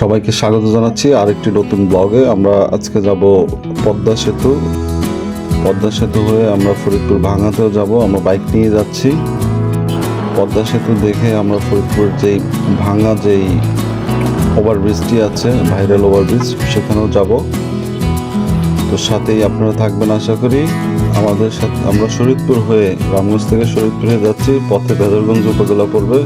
সবাইকে স্বাগত জানাচ্ছি আরেকটি নতুন ব্লগে। আমরা আজকে যাব পদ্মা সেতু। পদ্মা সেতু হয়ে আমরা ফরিদপুর ভাঙাতেও যাব। আমরা বাইক নিয়ে যাচ্ছি। পদ্মা সেতু দেখে আমরা ফরিদপুর যেই ভাঙা যেই ওভারব্রিজটি আছে, ভাইরাল ওভারব্রিজ, সেখানেও যাব। তো সাথেই আপনারা থাকবেন আশা করি। আমাদের সাথে আমরা শরীদপুর হয়ে রামগঞ্জ থেকে শরীদপুর হয়ে যাচ্ছি। পথে বেদরগঞ্জ উপজেলা পড়বে।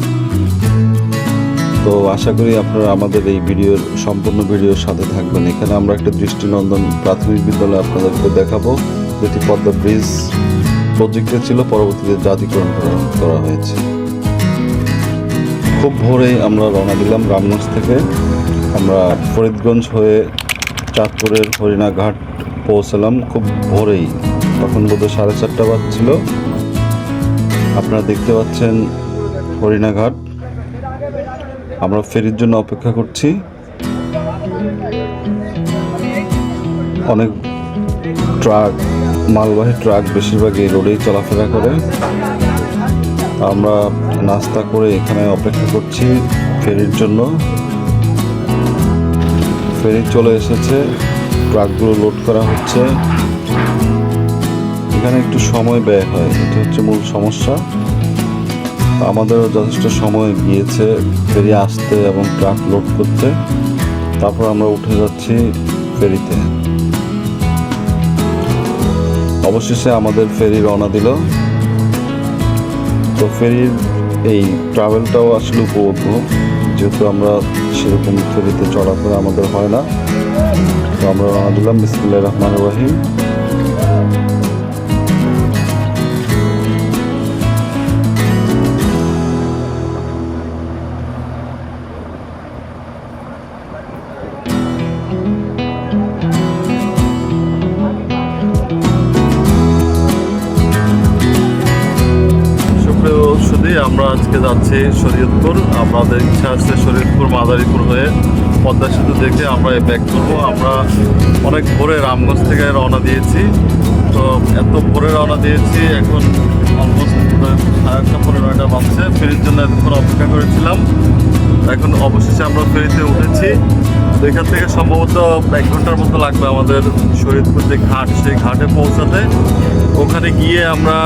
তো আশা করি আপনারা আমাদের এই ভিডিওর সম্পূর্ণ ভিডিওর সাথে থাকবেন। এখানে আমরা একটা দৃষ্টিনন্দন প্রাথমিক বিদ্যালয় আপনাদেরকে দেখাবো, যেটি পদ্মা ব্রিজ প্রজেক্টে ছিল, পরবর্তীতে জাতিকরণ করা- হয়েছে। খুব ভোরে আমরা রওনা দিলাম রামগঞ্জ থেকে। আমরা ফরিদগঞ্জ হয়ে চাঁদপুরের হরিণাঘাট পৌঁছালাম। খুব ভোরেই, তখন বোধহয় সাড়ে চারটা বাজছিল। আপনারা দেখতে পাচ্ছেন হরিণাঘাট। আমরা ফেরির জন্য অপেক্ষা করছি। অনেক ট্রাক, মালবাহী ট্রাক বেশিরভাগই রোডেই চলাফেরা করে। আমরা নাস্তা করে এখানে অপেক্ষা করছি ফেরির জন্য। ফেরি চলে এসেছে, ট্রাকগুলো লোড করা হচ্ছে। এখানে একটু সময় ব্যয় হয়, এটা হচ্ছে মূল সমস্যা। আমাদেরও যথেষ্ট সময় গিয়েছে ফেরি আসতে এবং ট্রাক লোড করতে। তারপর আমরা উঠে যাচ্ছি ফেরিতে। অবশেষে আমাদের ফেরি রওনা দিল। তো ফেরির এই ট্রাভেলটাও আসলে উপভোগ্য। যেহেতু আমরা সেরকম ফেরিতে চলাফেরা আমাদের হয় না। তো আমরা রওনা দিলাম বিসমুল্লাহ রহমান রাহিম। আজকে যাচ্ছি শরীয়তপুর। আমাদের ইচ্ছা আছে শরীয়তপুর মাদারীপুর হয়ে পদ্মা সেতু দেখে আমরা ব্যাক করব। আমরা অনেক ভোরে রামগঞ্জ থেকে রওনা দিয়েছি। তো এত ভোরে রওনা দিয়েছি, এখন অলমোস্ট সাড়ে আটটা পনেরো নয়টা বাজছে। ফেরির জন্য এতক্ষণ অপেক্ষা করেছিলাম। এখন অবশেষে আমরা ফেরিতে উঠেছি। তো এখান থেকে সম্ভবত এক ঘণ্টার মতো লাগবে আমাদের শরীয়তপুর যে ঘাট, সেই ঘাটে পৌঁছাতে। ওখানে গিয়ে আমরা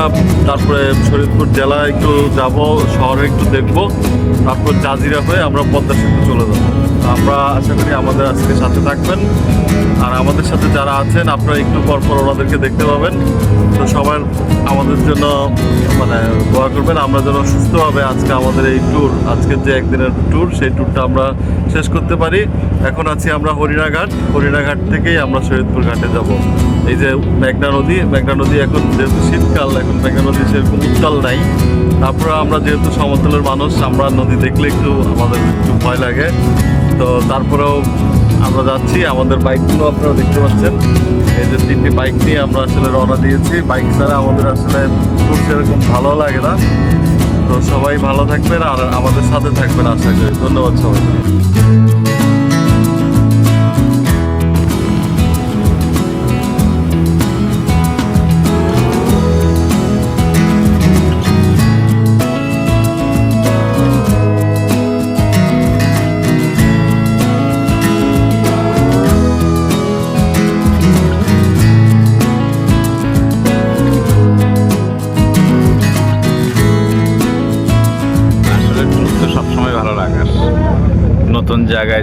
তারপরে শরীয়তপুর জেলা একটু যাব, শহরে একটু দেখব। তারপর জাজিরা হয়ে আমরা পদ্মা সেতু চলে যাব। আমরা আশা করি আমাদের আজকে সাথে থাকবেন। আর আমাদের সাথে যারা আছেন, আপনারা একটু পর পর ওনাদেরকে দেখতে পাবেন। তো সবার আমাদের জন্য মানে দোয়া করবেন। আমরা যেন সুস্থভাবে আজকে আমাদের এই ট্যুর আজকের যে একদিনের ট্যুর সেই ট্যুরটা আমরা শেষ করতে পারি। এখন আছি আমরা হরিণাঘাট। হরিণাঘাট থেকেই আমরা শরীয়তপুর ঘাটে যাব। এই যে মেঘনা নদী মেঘনা নদী এখন যেহেতু শীতকাল, এখন মেঘনা নদী সেরকম উত্তাল নাই। তারপরে আমরা যেহেতু সমতলের মানুষ, আমরা নদী দেখলে একটু আমাদের একটু ভয় লাগে। তো তারপরেও আমরা যাচ্ছি, আমাদের বাইকগুলো আপনারা দেখতে পাচ্ছেন। এই যে তিনটি বাইক নিয়ে আমরা আসলে রওনা দিয়েছি। বাইক ছাড়া আমাদের আসলে খুব সেরকম ভালো লাগে না। তো সবাই ভালো থাকবেন আর আমাদের সাথে থাকবেন, আশা করি। ধন্যবাদ সবাইকে।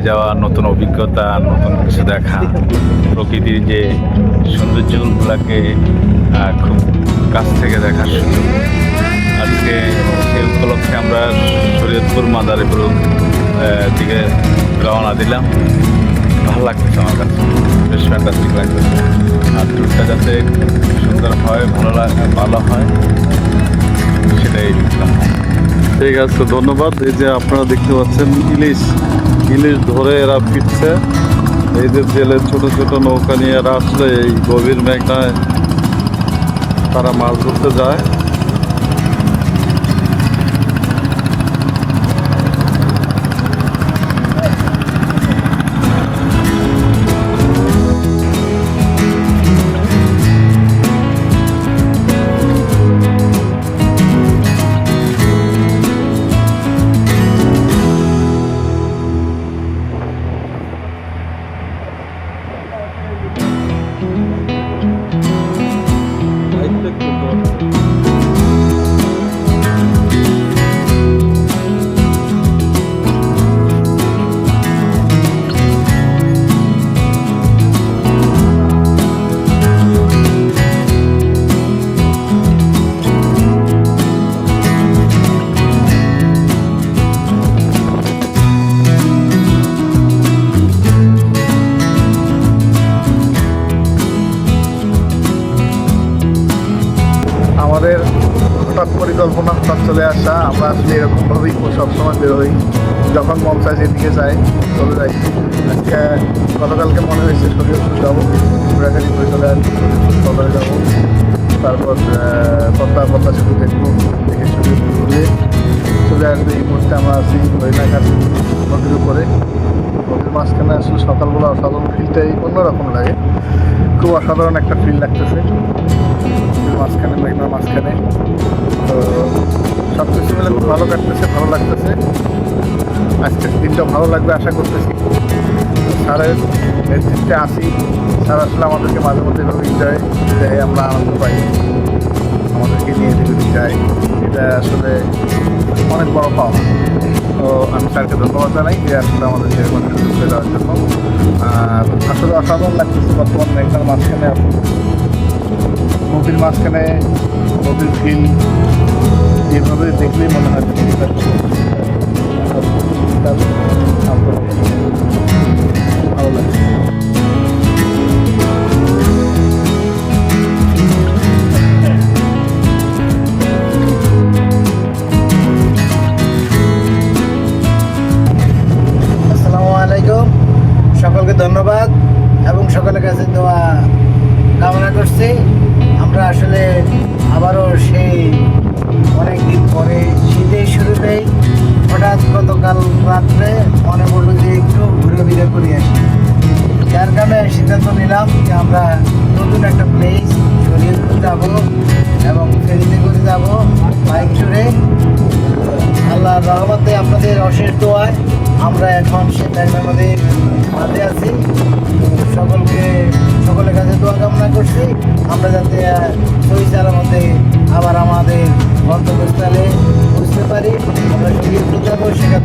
যাওয়া, নতুন অভিজ্ঞতা, নতুন কিছু দেখা, প্রকৃতির যে সৌন্দর্যগুলোকে খুব কাছ থেকে দেখার সুযোগ। আজকে সেই উপলক্ষে আমরা শরীয়তপুর মাদারীপুর দিকে রওনা দিলাম। ভালো লাগছে আমার কাছে। বেশ ফ্যান্টাস্টিক লাগছে। আর ট্যুরটা যাতে সুন্দর হয়, ভালো লাগে ভালো হয়, সেটাই। ঠিক আছে, ধন্যবাদ। এই যে আপনারা দেখতে পাচ্ছেন, ইলিশ ইলিশ ধরে এরা ফিরছে। এই যে জেলের ছোট ছোট নৌকা নিয়ে এরা আসলে এই গভীর মেঘনায় তারা মাছ ধরতে যায়। চলে আসা আমরা আসলে এরকমভাবেই সবসময় সময় বেরোই যখন মন চায় যেদিকে যাই চলে যাই। আজকে গতকালকে মনে হয়েছে শরীরপুর যাব ঘোরাঘুরি করে চলে আসব সকালে যাব। তারপর আহ, পদ্মা শুধু দেখব দেখে শরীর ঘুরে চলে আসবে এই মুহূর্তে আমরা আছি হরিণাঘাট নদীর উপরে। নদীর মাঝখানে আসলে সকালবেলা অসাধারণ ফিলটাই অন্যরকম লাগে। খুব অসাধারণ একটা ফিল লাগতেছে। মাঝখানে, মেঘনার মাঝখানে। তো সব কিছু মিলে খুব ভালো কাটতেছে, ভালো লাগতেছে। আজকের দিনটা ভালো লাগবে আশা করতেছি। স্যারের নেতৃত্বে আসি স্যার আসলে আমাদেরকে মাঝে মধ্যে এভাবে এনজয় দেয়, আমরা আনন্দ পাই। আমাদেরকে নিয়ে যেগুলি যায় এটা আসলে অনেক বড় পাওয়া। তো আমি স্যারকে ধন্যবাদ জানাই যে আসলে আমাদের এরকম সুযোগ দেওয়ার জন্য। আসলে অসাধারণ লাগতেছে বর্তমান মেঘনার মাঝখানে নদীর মাঝখানে, নদীর ফিল এভাবে দেখলেই মনে হয়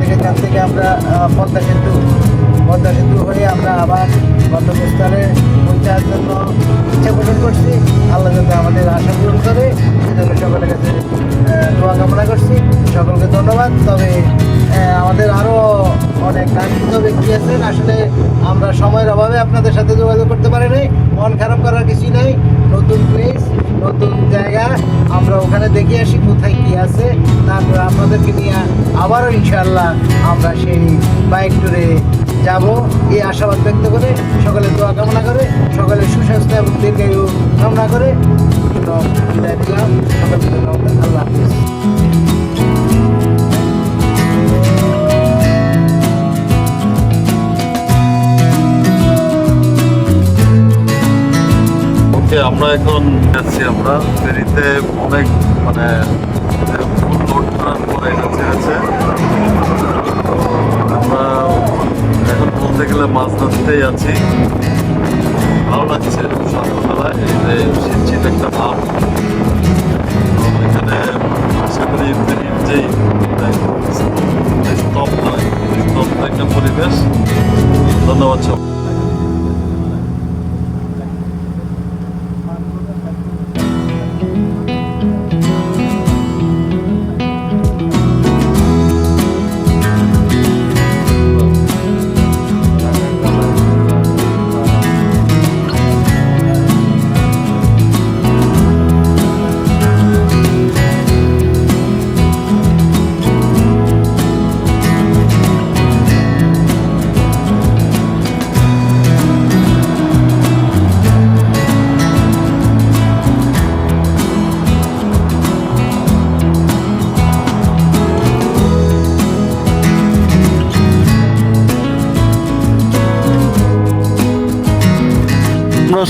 সেখান থেকে আমরা পদ্মা সেতু পদ্মা সেতু হয়ে আমরা আবার গন্তব্যস্থলে পৌঁছার জন্য ইচ্ছা পোষণ করছি। আল্লাহ যাতে আমাদের আশা পূরণ করে। সেজন্য সকলের কাছে দোয়া কামনা করছি। সকলকে ধন্যবাদ। তবে আমাদের আরও অনেক কাঙ্ক্ষিত ব্যক্তি আছেন। আসলে আমরা সময়ের অভাবে আপনাদের সাথে যোগাযোগ করতে পারিনি মন খারাপ করার কিছুই নেই। নতুন প্লেস নতুন জায়গা। আমরা ওখানে দেখে আসি কোথায় কি আছে। তারপর আপনাদেরকে নিয়ে আবারও ইনশাল্লাহ আমরা সেই বাইক ট্যুরে যাব। এই আশাবাদ ব্যক্ত করে সকলে দোয়া কামনা করে, সকালে সুস্বাস্থ্য এবং দীর্ঘায়ু কামনা করে। দিলাম আমরা এখন যাচ্ছি আমরা। ফেরিতে অনেক মানে ছেড়েছে তো আমরা এখন বলতে গেলে মাছ ধরতেই আছি। ভালো লাগছে সকালবেলায়, এই যে শীত শীত একটা ভাব। এখানে মানে স্তব্ধ একটা পরিবেশ। ধন্যবাদ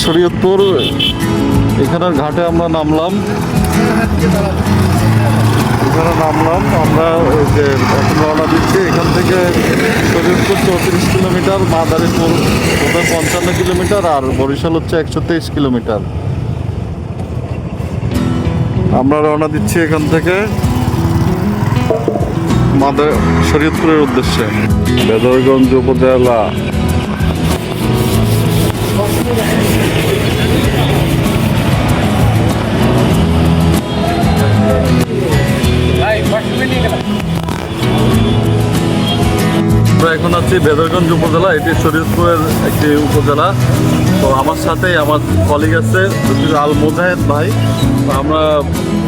শরীয়তপুর, এখানের ঘাটে আমরা নামলাম। এখানে নামলাম, আমরা যে এখন রওনা দিচ্ছি। এখান থেকে শরীয়তপুর চৌত্রিশ কিলোমিটার, মাদারীপুর বোধহয় পঞ্চান্ন কিলোমিটার, আর বরিশাল হচ্ছে একশো তেইশ কিলোমিটার। আমরা রওনা দিচ্ছি এখান থেকে মাদার, শরীয়তপুরের উদ্দেশ্যে। বেদরগঞ্জ উপজেলা। এখন আছি বেদরগঞ্জ উপজেলা, এটি শরীয়তপুরের একটি উপজেলা। তো আমার সাথেই আমার কলিগ আছে আল মোজাহেদ ভাই। আমরা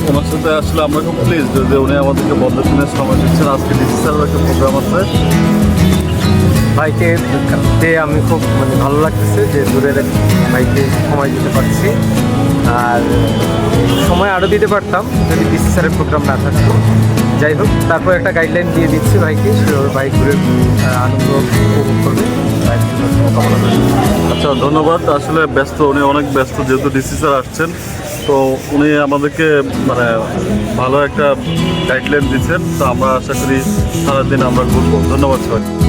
ওনার সাথে আসলে আমরা খুব প্লিজ যে উনি আমাদেরকে বন্ধ দিনের সময় দিচ্ছেন। আজকে ডিসি স্যারের একটা প্রোগ্রাম আছে। ভাইকে পেয়ে আমি খুব মানে ভালো লাগতেছে যে দূরের ভাইকে সময় দিতে পারছি। আর সময় আরও দিতে পারতাম যদি ডিসি স্যারের প্রোগ্রাম না থাকতো। যাই হোক, তারপর একটা গাইডলাইন দিয়ে দিচ্ছি ভাইকে সেভাবে বাইক ঘুরে আনন্দ উপভোগ করবে। আচ্ছা ধন্যবাদ। আসলে ব্যস্ত, উনি অনেক ব্যস্ত, যেহেতু ডিসি স্যার আসছেন, তো উনি আমাদেরকে মানে ভালো একটা গাইডলাইন দিচ্ছেন। তো আমরা আশা করি সারাদিন আমরা ঘুরবো। ধন্যবাদ সবাই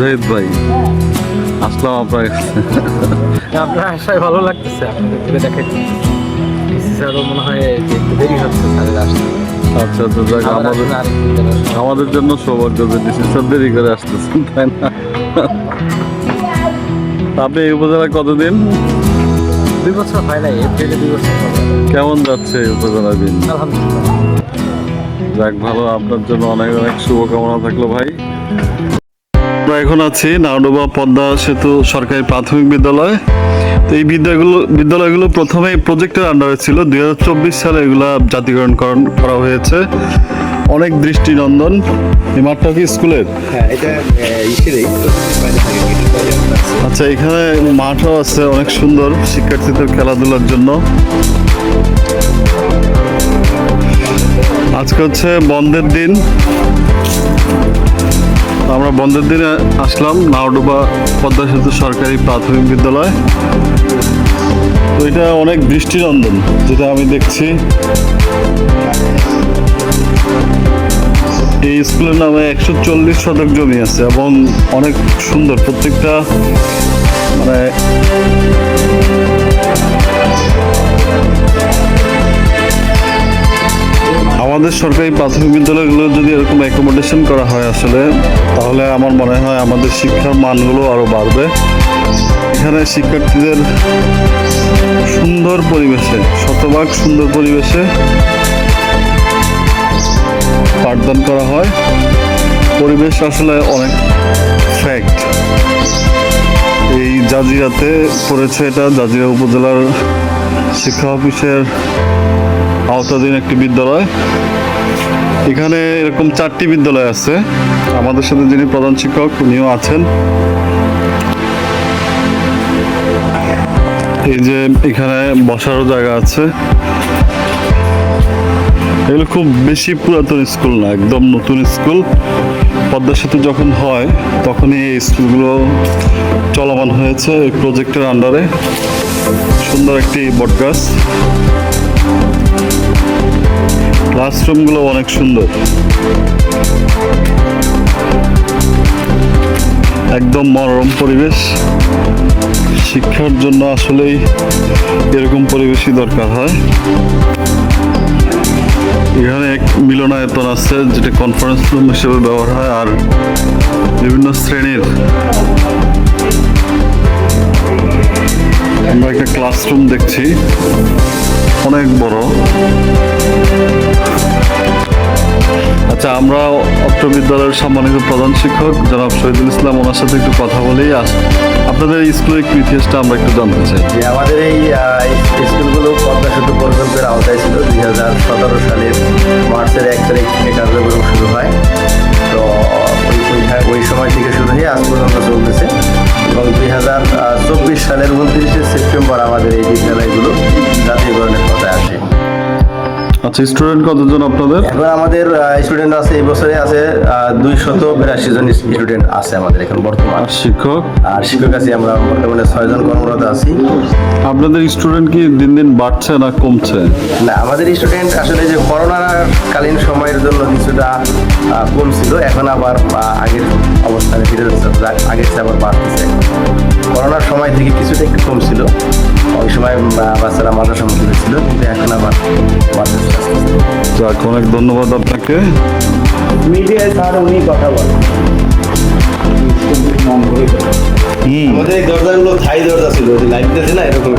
মুজাহিদ ভাই। আসলাম আপনার কাছে আপনার আশায় ভালো লাগতেছে আপনাদের স্যারও মনে হয় একটু দেরি হচ্ছে স্যারের আসতে আচ্ছা আচ্ছা যাক আমাদের জন্য ডিসি স্যার দেরি করে আসতেছেন তাই না? আপনি এই উপজেলায় কতদিন? দুই বছর হয় নাই এপ্রিলে দুই বছর কেমন যাচ্ছে এই উপজেলা দিন? আলহামদুলিল্লাহ। যাক ভালো আপনার জন্য অনেক অনেক শুভকামনা থাকল ভাই। আমরা এখন আছি নাওডোবা পদ্মা সেতু সরকারি প্রাথমিক বিদ্যালয়। তো এই বিদ্যাগুলো বিদ্যালয়গুলো প্রথমে প্রজেক্টের আন্ডারে ছিল। দু হাজার চব্বিশ সালে এগুলা জাতীয়করণ করণ- করা হয়েছে। অনেক দৃষ্টিনন্দন। এই মাঠটা কি স্কুলের? হ্যাঁ আচ্ছা এখানে মাঠও আছে অনেক সুন্দর শিক্ষার্থীদের খেলাধুলার জন্য। আজকে হচ্ছে বন্ধের দিন। আমরা বন্ধের দিনে আসলাম, নাওডোবা পদ্মা সেতু সরকারি প্রাথমিক বিদ্যালয়। তো এটা অনেক দৃষ্টিনন্দন যেটা আমি দেখছি। এই স্কুলের নামে একশো চল্লিশ শতক জমি আছে এবং অনেক সুন্দর, প্রত্যেকটা মানে আমাদের সরকারি প্রাথমিক বিদ্যালয়গুলো যদি এরকম অ্যাকোমোডেশন করা হয় আসলে, তাহলে আমার মনে হয় আমাদের শিক্ষার মানগুলো আরও বাড়বে। এখানে শিক্ষার্থীদের সুন্দর পরিবেশে, শতভাগ সুন্দর পরিবেশে পাঠদান করা হয়। পরিবেশ আসলে অনেক ফ্যাক্ট এই জাজিরাতে পড়েছে এটা, জাজিরা উপজেলার শিক্ষা অফিসের আওতাধীন একটি বিদ্যালয়। এখানে এরকম চারটি বিদ্যালয় আছে। আমাদের সাথে যিনি প্রধান শিক্ষক, উনিও আছেন। এই যে এখানে বসারও জায়গা আছে। এগুলো খুব বেশি পুরাতন স্কুল না, একদম নতুন স্কুল। পদ্মা সেতু যখন হয়, তখনই এই স্কুলগুলো চলমান হয়েছে এই প্রজেক্টের আন্ডারে সুন্দর একটি বটগাছ। ক্লাসরুমগুলো অনেক সুন্দর। একদম মনোরম পরিবেশ। শিক্ষার জন্য আসলেই এরকম পরিবেশই দরকার হয়। এখানে এক মিলনায়তন আছে, যেটা কনফারেন্স রুম হিসেবে ব্যবহার হয়, আর বিভিন্ন শ্রেণির আমরা একটা ক্লাসরুম দেখছি। অনেক বড়। আচ্ছা আমরা অত্র বিদ্যালয়ের সম্মানিত প্রধান শিক্ষক জনাব শহীদুল ইসলাম ওনার সাথে একটু কথা বলেই আস আপনাদের স্কুলের ইতিহাসটা আমরা একটু জানতে চাই। যে আমাদের এই স্কুলগুলো পদ্মা সেতু প্রকল্পের আওতায় ছিল। দুই হাজার সতেরো সালের মার্চের এক তারিখ থেকে কার্যক্রম শুরু হয়। তো ওই ওই সময় থেকে শুরু হয়ে আজ পর্যন্ত চলতেছে। এবং দুই হাজার চব্বিশ সালের উনত্রিশে সেপ্টেম্বর আমাদের এই বিদ্যালয়গুলো জাতীয়করণের কথায় আসে। আচ্ছা স্টুডেন্ট কতজন আপনাদের? এখন আমাদের স্টুডেন্ট আছে এই বছরে আছে বিরাশি জন স্টুডেন্ট আছে আমাদের এখন বর্তমান। শিক্ষক? আর শিক্ষক আছি আমরা বর্তমানে ছয়জন কর্মরত আছি। আপনাদের স্টুডেন্ট কি দিন দিন বাড়ছে না কমছে? না আমাদের স্টুডেন্ট আসলে যে করোনার কালীন সময়ের জন্য কিছুটা কমছিল এখন আবার আগের অবস্থানে ফিরে যাচ্ছে যা- আগের চেয়ে আবার বাড়তেছে। করোনার সময় থেকে কিছুটা একটু কম ছিল ওই সময় বাচ্চারা মাদ্রাসা মুখী ছিল কিন্তু এখন আবার বাড়তেছে। যাক অনেক ধন্যবাদ আপনাকে। মিডিয়ায় স্যার উনি কথা বলেন। আমাদের এই দরজাগুলো থাই দরজা ছিল যে লাইট না এরকম।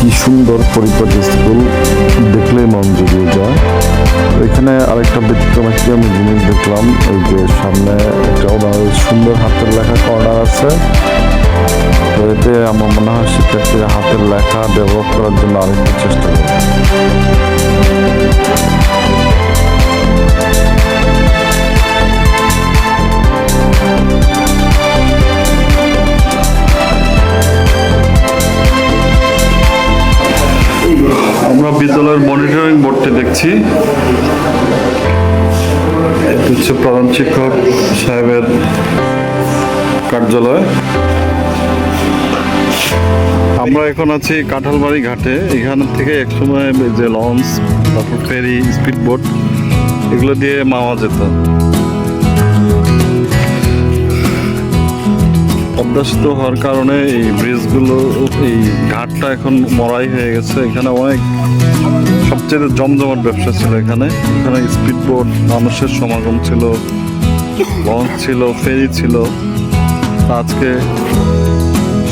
কি সুন্দর পরিপাটি স্কুল দেখলেই মন জুড়িয়ে যায়। এখানে আরেকটা ব্যতিক্রম একটি আমি জিনিস দেখলাম, এই যে সামনে একটা সুন্দর হাতের লেখা কর্নার আছে। তো এতে আমার মনে হয় শিক্ষার্থীরা হাতের লেখা ডেভেলপ করার জন্য অনেক চেষ্টা করে আমরা বিদ্যালয়ের মনিটরিং বোর্ডটি দেখছি। হচ্ছে প্রধান শিক্ষক সাহেবের কার্যালয়। আমরা এখন আছি কাঁঠালবাড়ি ঘাটে। এখান থেকে একসময় যে লঞ্চ, তারপর ফেরি স্পিড বোট এগুলো দিয়ে মাওয়া যেত। পদ্মাসিত হওয়ার কারণে এই ব্রিজগুলো, এই ঘাটটা এখন মরাই হয়ে গেছে। এখানে অনেক, সবচেয়ে জমজমাট ব্যবসা ছিল এখানে। এখানে স্পিড বোট মানুষের সমাগম ছিল, লঞ্চ ছিল, ফেরি ছিল। আজকে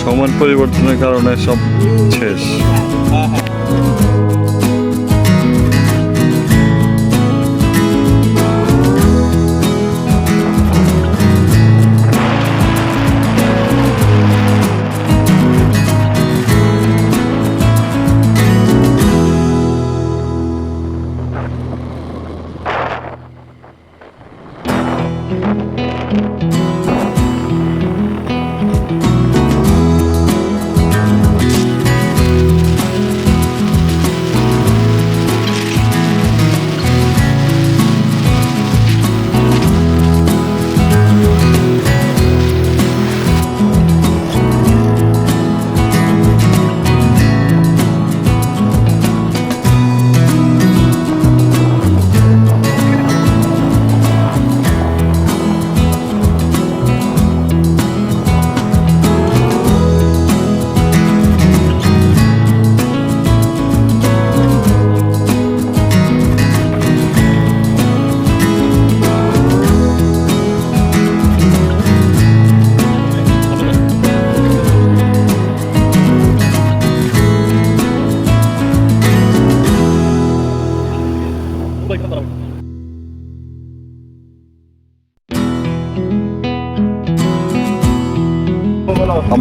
সময় পরিবর্তনের কারণে সব শেষ।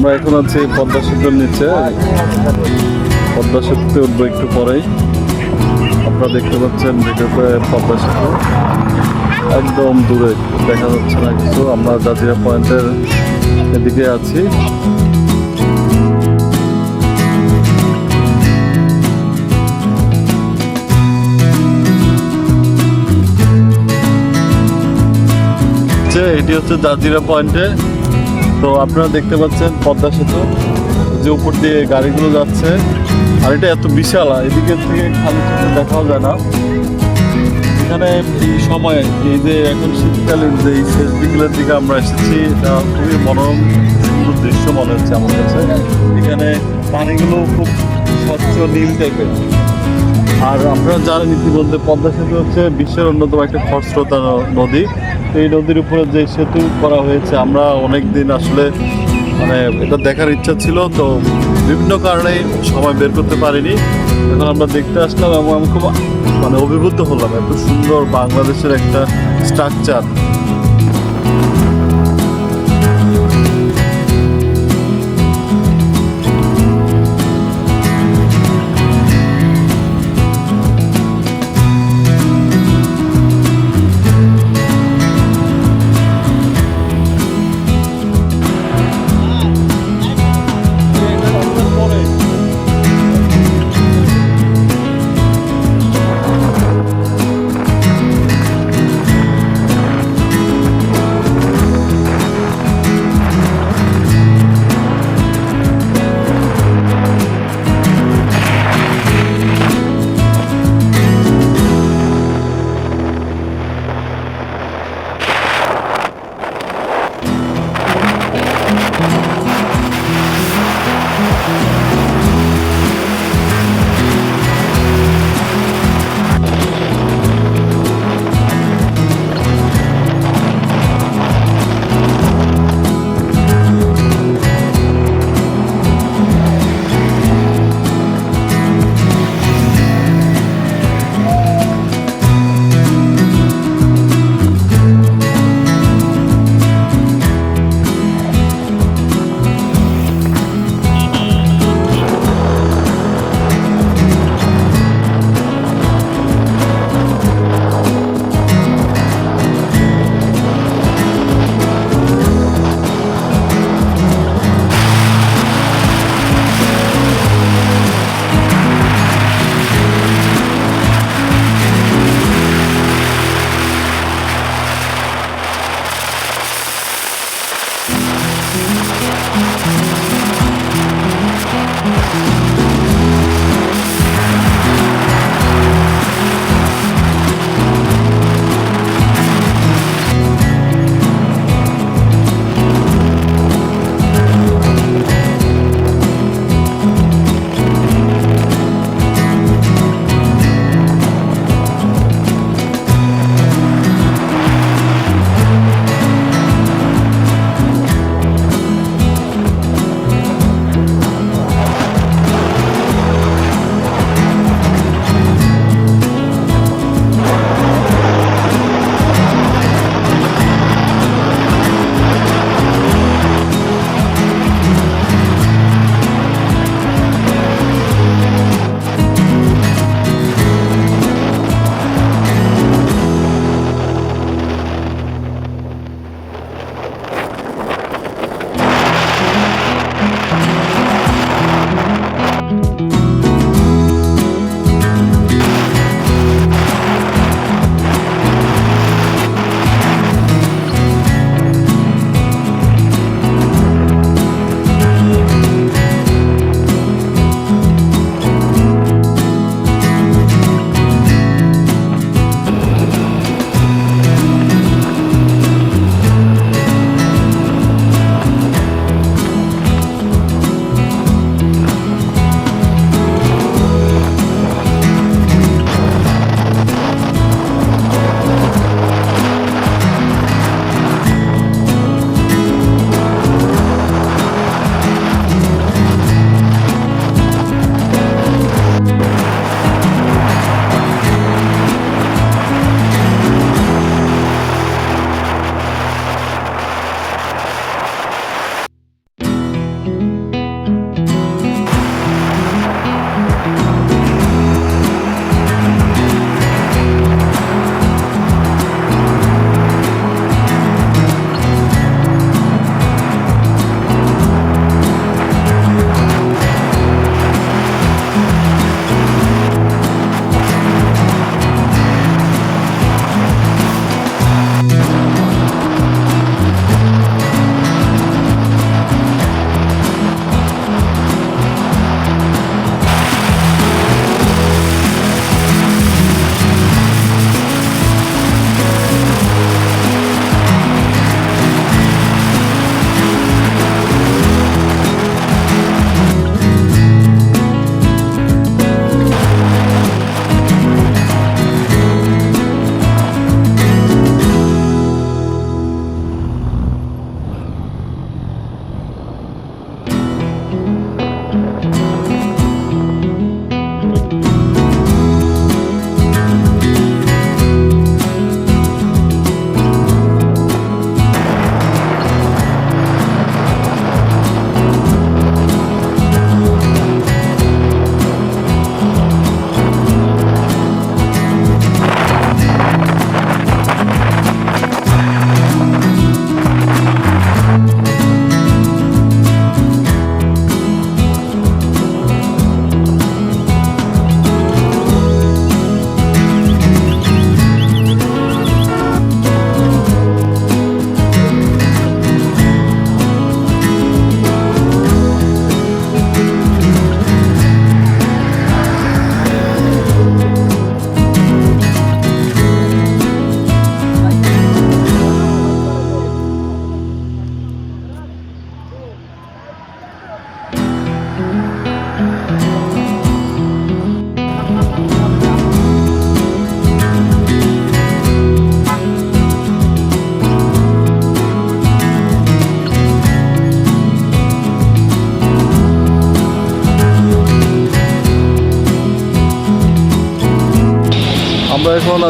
আমরা এখন আছি পদ্মা সেতুর নিচে। পদ্মা সেতুতে উঠবো একটু পরেই। আপনারা দেখতে পাচ্ছেন ভিডিওতে পদ্মা সেতু। একদম দূরে, দেখা যাচ্ছে না কিছু। আমরা জাজিরা পয়েন্টের এদিকে আছি। এটি হচ্ছে জাজিরা পয়েন্টে। তো আপনারা দেখতে পাচ্ছেন পদ্মা সেতু, যে উপর দিয়ে গাড়িগুলো যাচ্ছে। আর এটা এত বিশাল এদিকে থেকে খালি চোখে দেখাও যায় না। এখানে এই সময়, এই যে এখন শীতকালীন যে এই শেষ বিকেলের দিকে আমরা এসেছি, এটা খুবই মনোরম, সুন্দর দৃশ্য মনে হচ্ছে আমার কাছে। এখানে পানিগুলো খুব স্বচ্ছ নীল টাইপের আর আপনারা জানেন ইতিমধ্যে পদ্মা সেতু হচ্ছে বিশ্বের অন্যতম একটা খরস্রোতা নদী। তো এই নদীর উপরে যে সেতু করা হয়েছে, আমরা অনেক দিন আসলে মানে এটা দেখার ইচ্ছা ছিল, তো বিভিন্ন কারণে সময় বের করতে পারিনি। এখন আমরা দেখতে আসলাম এবং আমি খুব মানে অভিভূত হলাম এত সুন্দর বাংলাদেশের একটা স্ট্রাকচার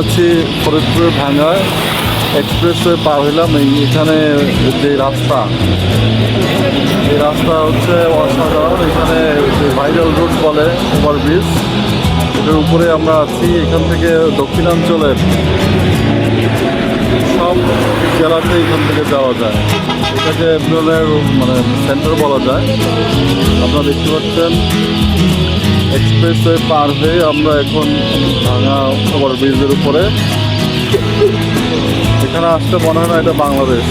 আছি ফরিদপুরের ভাঙ্গায়। এক্সপ্রেসওয়ে পার হইলাম। এখানে যে রাস্তা, এই রাস্তা হচ্ছে অসাধারণ। এখানে যে ভাইরাল রোড বলে ওভারব্রিজ এটার উপরে আমরা আছি। এখান থেকে দক্ষিণাঞ্চলের জেলাতে এখান থেকে যাওয়া যায়। এটাকে এপ্রিলের মানে সেন্টার বলা যায়। আপনারা দেখতে পাচ্ছেন, এক্সপ্রেসওয়ে পার হয়ে আমরা এখন ভাঙা ওভার ব্রিজের উপরে। এখানে আসতে মনে হয় না এটা বাংলাদেশ।